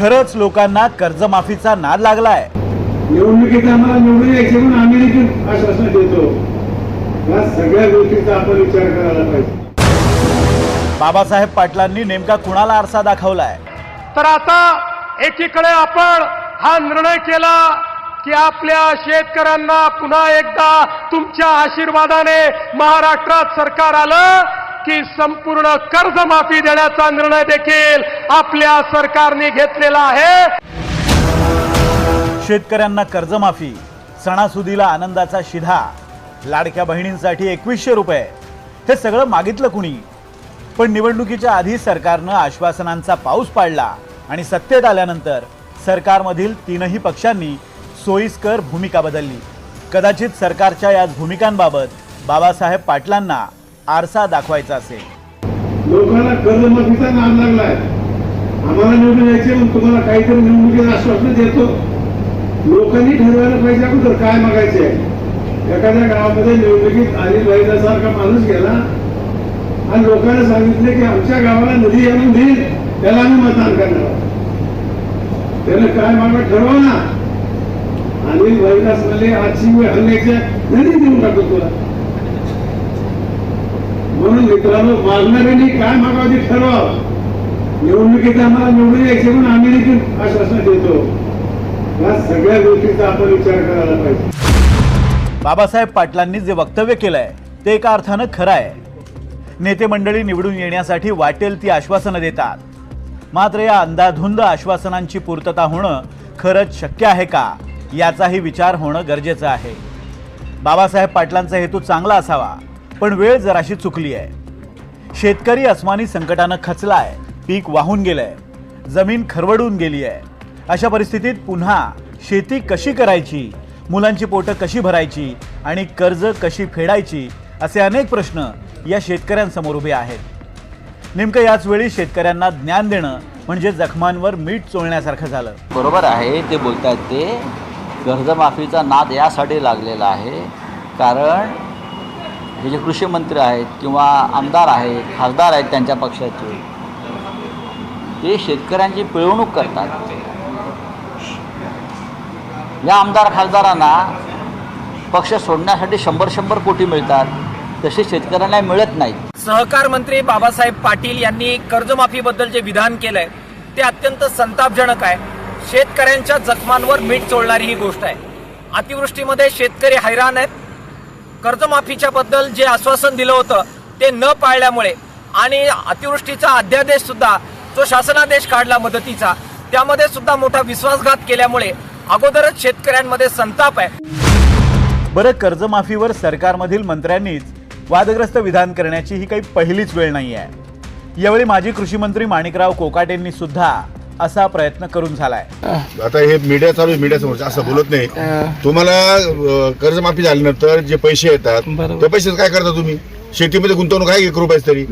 खरंच लोकांना कर्जमाफीचा नाद लागलाय. निवडणुकीत आम्हाला निवडून यायचे म्हणून आम्ही देखील आश्वासन देतो. या सगळ्या गोष्टीचा आपण विचार करायला पाहिजे. बाबासाहेब पाटलांनी नेमका कुणाला आरसा दाखवलाय? तर आता एकीकडे आपण हा निर्णय केला की आपल्या शेतकऱ्यांना पुन्हा एकदा तुमच्या आशीर्वादाने महाराष्ट्रात सरकार आलं. की संपूर्ण कर्जमाफी देण्याचा निर्णय देखील आपल्या सरकारने घेतलेला आहे. शेतकऱ्यांना कर्जमाफी सणासुदीला आनंदाचा शिधा लाडक्या बहिणींसाठी एकवीसशे रुपये हे सगळं मागितलं कुणी? पण निवडणुकीच्या आधी सरकारनं आश्वासनांचा पाऊस पाडला आणि सत्तेत आल्यानंतर सरकारमधील तीनही पक्षांनी सोयीस्कर भूमिका बदलली. कदाचित सरकारच्या याच भूमिकांबाबत बाबासाहेब पाटलांना आरसा दाखवायचा असेल. लोकांना कर्जमाफीचा नाद लागलाय. आम्हाला निवडून यायचे मग तुम्हाला काहीतरी निवडणुकीचं आश्वासन देतो. लोकांनी ठरवायला पाहिजे अगोदर काय मागायचे एखाद्या गावामध्ये निवडणुकीत अनिल भाईसारखा माणूस गेला आणि लोकांना सांगितले की आमच्या गावाला नदी आणून देईल त्याला आम्ही मतदान करणार त्याने काय मागणं ठरवा ना अनिल भाईदास म्हणले आजची वेळ हल्ल्याच्या नदी देऊन टाकतो तुला. म्हणून मित्रांनो मागणाऱ्यांनी काय मागावं ते ठरवावं निवडणुकीत आम्हाला निवडून यायचे म्हणून आम्ही देखील आश्वासन देतो. या सगळ्या गोष्टीचा आपण विचार करायला पाहिजे. बाबासाहेब पाटलांनी जे वक्तव्य केलंय ते एका अर्थानं खरं आहे. नेते मंडळी निवडून येण्यासाठी वाटेल ती आश्वासनं देतात. मात्र या अंधाधुंद आश्वासनांची पूर्तता होणं खरंच शक्य आहे का याचाही विचार होणं गरजेचं आहे. बाबासाहेब पाटलांचा हेतू चांगला असावा. पण वेळ जराशी चुकली आहे. शेतकरी अस्मानी संकटानं खचला आहे पीक वाहून गेलंय जमीन खरवडून गेली आहे. अशा परिस्थितीत पुन्हा शेती कशी करायची मुलांची पोटं कशी भरायची आणि कर्ज कशी फेडायची असे अनेक प्रश्न या शेतकऱ्यांसमोर उभे आहेत. नेमकं याच वेळी शेतकऱ्यांना ज्ञान देणं म्हणजे जखमांवर मीठ चोळण्यासारखं झालं. बरोबर आहे ते बोलतात ते. कर्जमाफीचा नाद यासाठी लागलेला आहे. कारण हे जे कृषी मंत्री आहेत किंवा आमदार आहेत खासदार आहेत त्यांच्या पक्षाचे ते शेतकऱ्यांची पिळवणूक करतात. या आमदार खासदारांना पक्ष सोडण्यासाठी शंभर शंभर कोटी मिळतात तसे शेतकऱ्यांना मिळत नाहीत. सहकार मंत्री बाबासाहेब पाटील यांनी कर्जमाफीबद्दल जे विधान केलंय ते अत्यंत संतापजनक आहे. शेतकऱ्यांच्या जखमांवर मीठ चोळणारी ही गोष्ट आहे. अतिवृष्टीमध्ये शेतकरी हैराण आहेत. कर्जमाफीच्या बद्दल जे आश्वासन दिलं होतं ते न पाळल्यामुळे आणि अतिवृष्टीचा अध्यादेश सुद्धा जो शासनादेश काढला मदतीचा त्यामध्ये सुद्धा मोठा विश्वासघात केल्यामुळे अगोदरच शेतकऱ्यांमध्ये संताप आहे. बरं कर्जमाफीवर सरकारमधील मंत्र्यांनीच वादग्रस्त विधान करण्याची ही काही पहिलीच वेळ नाही आहे यावेळी माजी कृषी मंत्री माणिकराव कोकाटेंनी सुद्धा असा प्रयत्न करून झालाय. आता हे मीडिया चालू आहे मीडिया समोर असं बोलत नाही. तुम्हाला कर्जमाफी झाल्यानंतर जे पैसे येतात ते पैसे काय करता तुम्ही? शेतीमध्ये गुंतवणूक आहे एक रुपयाच तरी?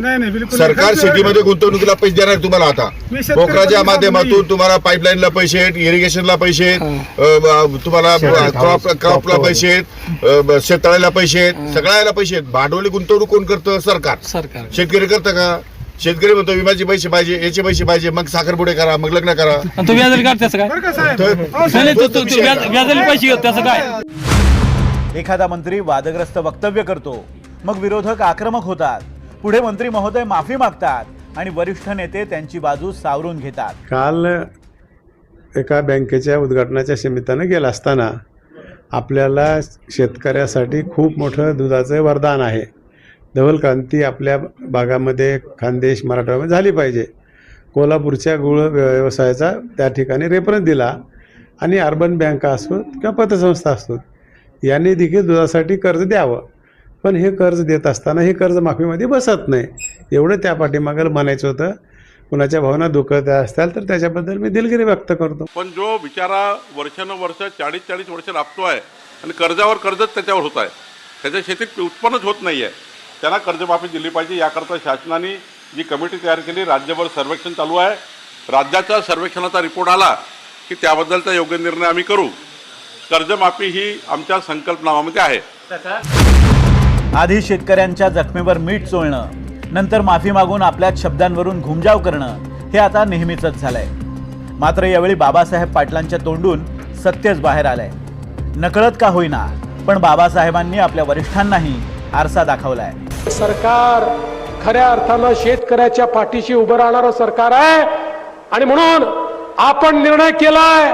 सरकार शेतीमध्ये गुंतवणुकीला पैसे देणार आहे तुम्हाला आता. पोखराच्या माध्यमातून तुम्हाला पाईपलाईनला पैसे आहेत इरिगेशनला पैसे आहेत तुम्हाला क्रॉप क्रॉपला पैसे आहेत शेततळ्याला पैसे आहेत सगळ्याला पैसे आहेत. भांडवली गुंतवणूक कोण करतं? सरकार. सरकार. शेतकरी करतं का? शेतकरी म्हणतो विम्याचे पैसे पाहिजे याचे पैसे पाहिजे मग साखरपुडे करा मग लग्न करा. आणि तू व्याजाला काढ त्याचं काय? तर- नाही, नाही, तू तू- तू व्याज- व्याजाला पैसे घेत त्याचं काय? एखादा मंत्री वादग्रस्त वक्तव्य करतो मग विरोधक आक्रमक होतात. पुढे मंत्री महोदय माफी मागतात आणि वरिष्ठ नेते त्यांची बाजू सावरून घेतात. काल एका बँकेच्या उद्घाटनाच्या निमित्तानं गेला असताना आपल्याला शेतकऱ्यासाठी खूप मोठं दुधाचं वरदान आहे. धवल क्रांती आपल्या भागामध्ये खानदेश मराठवाड्यामध्ये झाली पाहिजे. कोल्हापूरच्या गुळ व्यवसायाचा त्या ठिकाणी रेफरन्स दिला आणि अर्बन बँका असोत किंवा पतसंस्था असोत यांनी देखील दुधासाठी कर्ज द्यावं. पण हे कर्ज देत असताना हे कर्ज माफीमध्ये बसत नाही. एवढं त्या पाठीमागं म्हणायचं होतं. कुणाच्या भावना दुखत असतील तर त्याच्याबद्दल मी दिलगिरी व्यक्त करतो. पण जो बिचारा वर्षानुवर्ष चाळीस चाळीस वर्ष आहे आणि कर्जावर कर्जच त्याच्यावर होत आहे. त्याच्या शेतीत उत्पन्नच होत नाही आहे त्यांना कर्जमाफी दिली पाहिजे. याकरता शासनाने जी कमिटी तयार केली राज्यभर सर्वेक्षण चालू आहे. राज्याच्या सर्वेक्षणाचा रिपोर्ट आला की त्याबद्दलचा योग्य निर्णय आम्ही करू. कर्जमाफी ही आमच्या संकल्पनामध्ये आहे. आधी शेतकऱ्यांच्या जखमेवर मीठ चोळणं नंतर माफी मागून आपल्याच शब्दांवरून घुमजाव करणं हे आता नेहमीच झालंय. मात्र यावेळी बाबासाहेब पाटलांच्या तोंडून सत्यच बाहेर आलंय. नकळत का होईना पण बाबासाहेबांनी आपल्या वरिष्ठांनाही आरसा दाखवलाय. सरकार खऱ्या अर्थानं शेतकऱ्याच्या पाठीशी उभं राहणारं सरकार आहे. आणि म्हणून आपण निर्णय केलाय.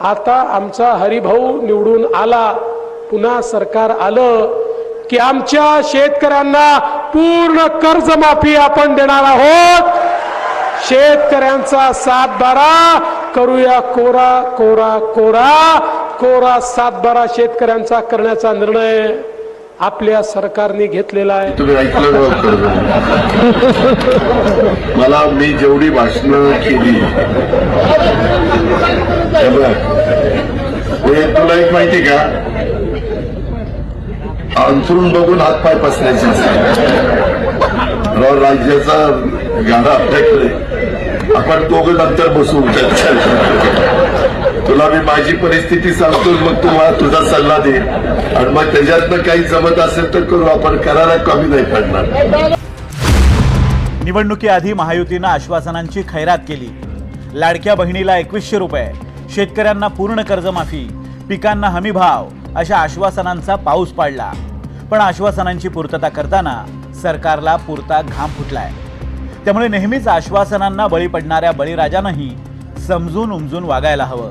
आता आमचा हरिभाऊ निवडून आला. पुन्हा सरकार आलं की आमच्या शेतकऱ्यांना पूर्ण कर्जमाफी आपण देणार आहोत. शेतकऱ्यांचा सातबारा करूया कोरा कोरा कोरा. कोरा सातबारा शेतकऱ्यांचा करण्याचा निर्णय. आपल्या सरकारने घेतलेला आहे. तुम्ही ऐकलं मला मी जेवढी भाषणं केली तुला एक माहिती का? अंथरून बघून हातपाय पसरायचे असतात. राज्याचा गाडा आपल्याकडे. आपण दोघं नंतर बसू तुला मी माझी परिस्थिती सांगतो मग तू मला तुझा सल्ला दे. आणि मग त्याच्यातनं काही जमत असेल तर करू. आपण करायला कमी नाही पडणार. निवडणुकीआधी महायुतीनं आश्वासनांची खैरात केली. लाडक्या बहिणीला एकवीसशे रुपये शेतकऱ्यांना पूर्ण कर्जमाफी पिकांना हमी भाव अशा आश्वासनांचा पाऊस पाडला. पण आश्वासनांची पूर्तता करताना सरकारला पुरता घाम फुटलाय. त्यामुळे नेहमीच आश्वासनांना बळी पडणाऱ्या बळीराजानंही समजून उमजून वागायला हवं.